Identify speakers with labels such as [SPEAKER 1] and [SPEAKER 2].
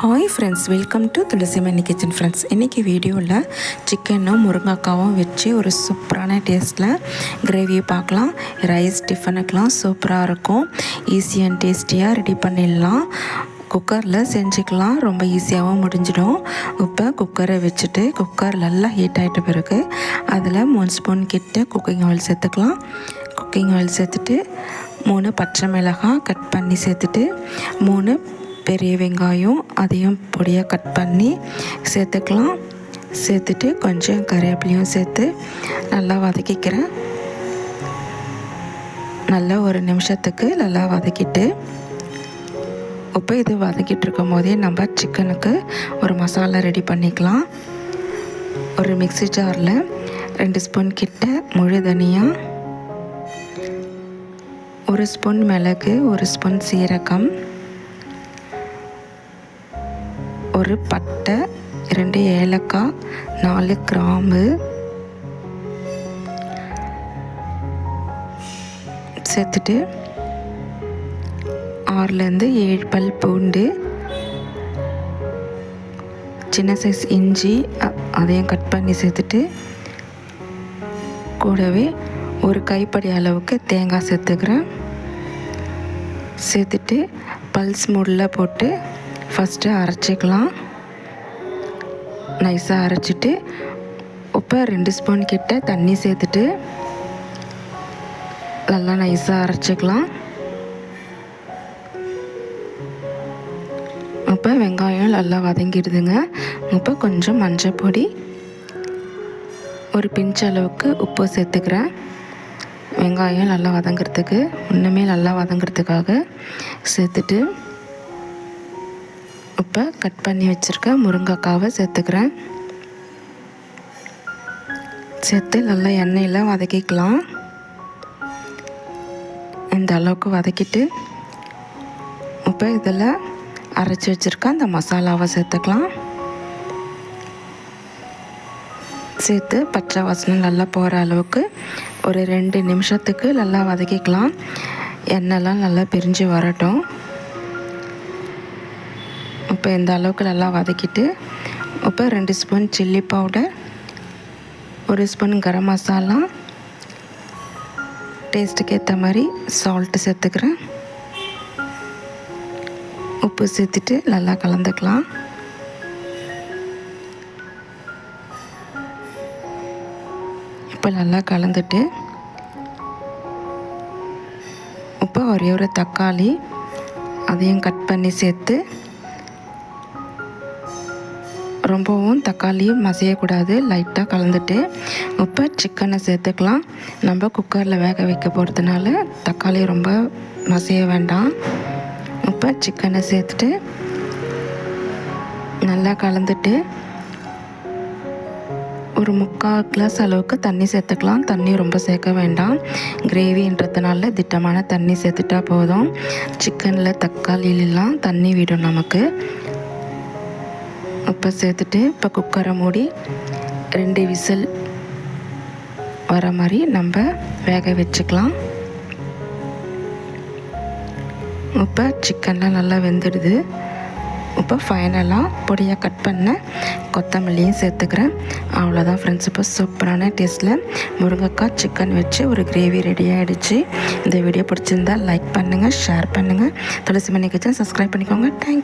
[SPEAKER 1] Hi friends welcome to Thulasi Mani kitchen friends இன்றைக்கி வீடியோவில் சிக்கனும் முருங்கைக்காவும் வச்சு ஒரு சூப்பரான டேஸ்ட்டில் கிரேவியை பார்க்கலாம். ரைஸ் டிஃபனுக்கெலாம் சூப்பராக இருக்கும். ஈஸி அண்ட் டேஸ்டியாக ரெடி பண்ணிடலாம். குக்கரில் செஞ்சுக்கலாம். ரொம்ப ஈஸியாகவும் முடிஞ்சிடும். இப்போ குக்கரை வச்சுட்டு குக்கர் நல்லா ஹீட் ஆகிட்ட பிறகு அதில் மூணு ஸ்பூன் கிட்ட குக்கிங் ஆயில் சேர்த்துக்கலாம். குக்கிங் ஆயில் சேர்த்துட்டு மூணு பச்சை மிளகாய் கட் பண்ணி சேர்த்துட்டு மூணு பெரிய வெங்காயம் அதையும் பொடியாக கட் பண்ணி சேர்த்துக்கலாம். சேர்த்துட்டு கொஞ்சம் கறிவேப்பிலையும் சேர்த்து நல்லா வதக்கிக்கிறேன். நல்லா ஒரு நிமிஷத்துக்கு நல்லா வதக்கிட்டு இப்போ இது வதக்கிட்டு இருக்கும் போதே நம்ம சிக்கனுக்கு ஒரு மசாலா ரெடி பண்ணிக்கலாம். ஒரு மிக்சி ஜாரில் ரெண்டு ஸ்பூன் கிட்ட முழு தனியாக ஒரு ஸ்பூன் மிளகு ஒரு ஸ்பூன் சீரகம் ஒரு பட்டை ரெண்டு ஏலக்காய் நாலு கிராம்பு சேர்த்துட்டு ஆறுலேருந்து ஏழு பல் பூண்டு சின்ன சைஸ் இஞ்சி அதையும் கட் பண்ணி சேர்த்துட்டு கூடவே ஒரு கைப்படி அளவுக்கு தேங்காய் சேர்த்துக்கிறேன். சேர்த்துட்டு பல்ஸ் மூடில் போட்டு ஃபஸ்ட்டு அரைச்சிக்கலாம். நைஸாக அரைச்சிட்டு இப்போ ரெண்டு ஸ்பூன் கிட்ட தண்ணி சேர்த்துட்டு நல்லா நைஸாக அரைச்சிக்கலாம். இப்போ வெங்காயம் நல்லா வதங்கிடுதுங்க. இப்போ கொஞ்சம் மஞ்சள் பொடி ஒரு பிஞ்ச் அளவுக்கு உப்பு சேர்த்துக்கிறேன். வெங்காயம் நல்லா வதங்கிறதுக்கு இன்னுமே நல்லா வதங்கிறதுக்காக சேர்த்துட்டு இப்போ கட் பண்ணி வச்சுருக்க முருங்கைக்காவை சேர்த்துக்கிறேன். சேர்த்து நல்லா எண்ணெயில் வதக்கிக்கலாம். இந்த அளவுக்கு வதக்கிட்டு இப்போ இதில் அரைச்சி வச்சுருக்க அந்த மசாலாவை சேர்த்துக்கலாம். சேர்த்து பச்சை வாசனை நல்லா போகிற அளவுக்கு ஒரு ரெண்டு நிமிஷத்துக்கு நல்லா வதக்கிக்கலாம். எண்ணெய்லாம் நல்லா பிரிஞ்சு வரட்டும். இப்போ இந்த அளவுக்கு நல்லா வதக்கிட்டு இப்போ ரெண்டு ஸ்பூன் சில்லி பவுடர் ஒரு ஸ்பூன் கரம் மசாலா டேஸ்ட்டுக்கு ஏற்ற மாதிரி சால்ட்டு சேர்த்துக்கிறேன். உப்பு சேர்த்துட்டு நல்லா கலந்துக்கலாம். இப்போ நல்லா கலந்துட்டு இப்போ ஒரே ஒரு தக்காளி அதையும் கட் பண்ணி சேர்த்து ரொம்பவும் தக்காளியும் மசியக்கூடாது லைட்டாக கலந்துட்டு இப்போ சிக்கனை சேர்த்துக்கலாம். நம்ம குக்கரில் வேக வைக்க போகிறதுனால தக்காளி ரொம்ப மசிய வேண்டாம். இப்போ சிக்கனை சேர்த்துட்டு நல்லா கலந்துட்டு ஒரு முக்கால் கிளாஸ் அளவுக்கு தண்ணி சேர்த்துக்கலாம். தண்ணி ரொம்ப சேர்க்க வேண்டாம். கிரேவின்றதுனால திட்டமான தண்ணி சேர்த்துட்டா போதும். சிக்கனில் தக்காளிலாம் தண்ணி விடும் நமக்கு. உப்பை சேர்த்துட்டு இப்போ குக்கரை மூடி ரெண்டு விசில் வர மாதிரி நம்ம வேக வச்சுக்கலாம். இப்போ சிக்கன்லாம் நல்லா வெந்துடுது. இப்போ ஃபைனலாக பொடியாக கட் பண்ண கொத்தமல்லியும் சேர்த்துக்கிறேன். அவ்வளோதான் ஃப்ரெண்ட்ஸ் இப்போ சூப்பரான டேஸ்ட்டில் முருங்கைக்காய் சிக்கன் வச்சு ஒரு கிரேவி ரெடி ஆகிடுச்சு இந்த வீடியோ பிடிச்சிருந்தால் லைக் பண்ணுங்கள் ஷேர் பண்ணுங்கள் துளசி மணி கிச்சன் சப்ஸ்கிரைப் பண்ணிக்கோங்க தேங்க்